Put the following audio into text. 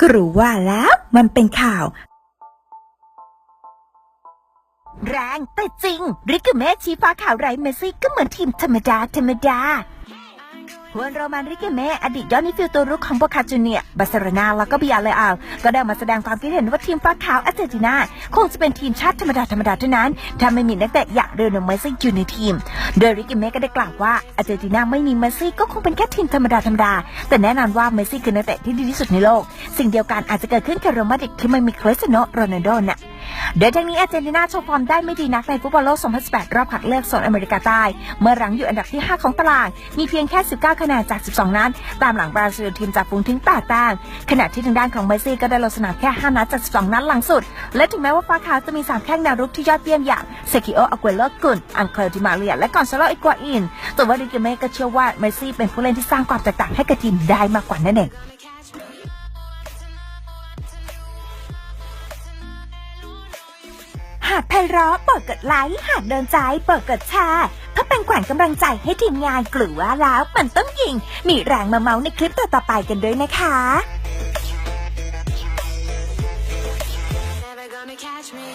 กรู้ว่าแล้วมันเป็นข่าว แรงแต่จริงริกกับแม่ชี้ฟ้าข่าวไรเมซี่ก็เหมือนทีมธรรมดาธรรมดา ฮวนโรมันริกเกเม่อดีตยอดนิฟิลตัวรุกของโบคาจูเนียบาร์เซโลนาแล้วก็บิอาเลอาลก็ได้มาแสดงความคิดเห็นว่าทีมฟ้าขาวอาร์เจนตินาคงจะเป็นทีมชาติธรรมดาธรรมดาเท่านั้นถ้าไม่มีนักเตะอย่างเรโนเมสซี่อยู่ในทีม โดยริกเกเม่ก็ได้กล่าวว่าอาร์เจนตินาไม่มีเมซี่ก็คงเป็นแค่ทีมธรรมดาธรรมดา แต่แน่นอนว่าเมซี่คือนักเตะที่ดีที่สุดในโลก สิ่งเดียวกันอาจจะเกิดขึ้นกับโรมาดริกที่ไม่มีคริสเตียโนโรนัลโดน่ะ โดยทั้งนี้อาร์เจนตินาโชว์ฟอร์มได้ไม่ดีนักในฟุตบอลโลก 2018 รอบคัดเลือกโซนอเมริกาใต้ เมื่อรั้งอยู่อันดับที่ 5 ของตาราง มีเพียงแค่ 19 คะแนนจาก 12 นัด ตามหลังบราซิลทีมจากฝูงถึง 8 แต้ม ขณะที่ทางด้านของเมสซี่ก็ได้ลงสนามแค่ 5 นัดจาก 12 นัดหลังสุด และถึงแม้ว่าฟ้าขาวจะมี 3 แข้งแนวรุกที่ยอดเยี่ยมอย่างเซกิโออาเกโลกุนอังเคลดิมาเรียและกอนซาโลอิกวาอินแต่ว่าดิเกเมก็เชื่อว่าเมสซี่เป็นผู้เล่นที่สร้างความแตกต่างให้กับทีมได้มากกว่านั่นเอง หากไพเราะเปิดกดไลค์ หากเดินใจเปิดกดแชร์เพื่อเป็นขวัญกำลังใจให้ทีมงานกลัวแล้วมันต้องยิง มีแรงมาเมาในคลิปต่อๆไปกันด้วยนะคะ Never gonna catch me.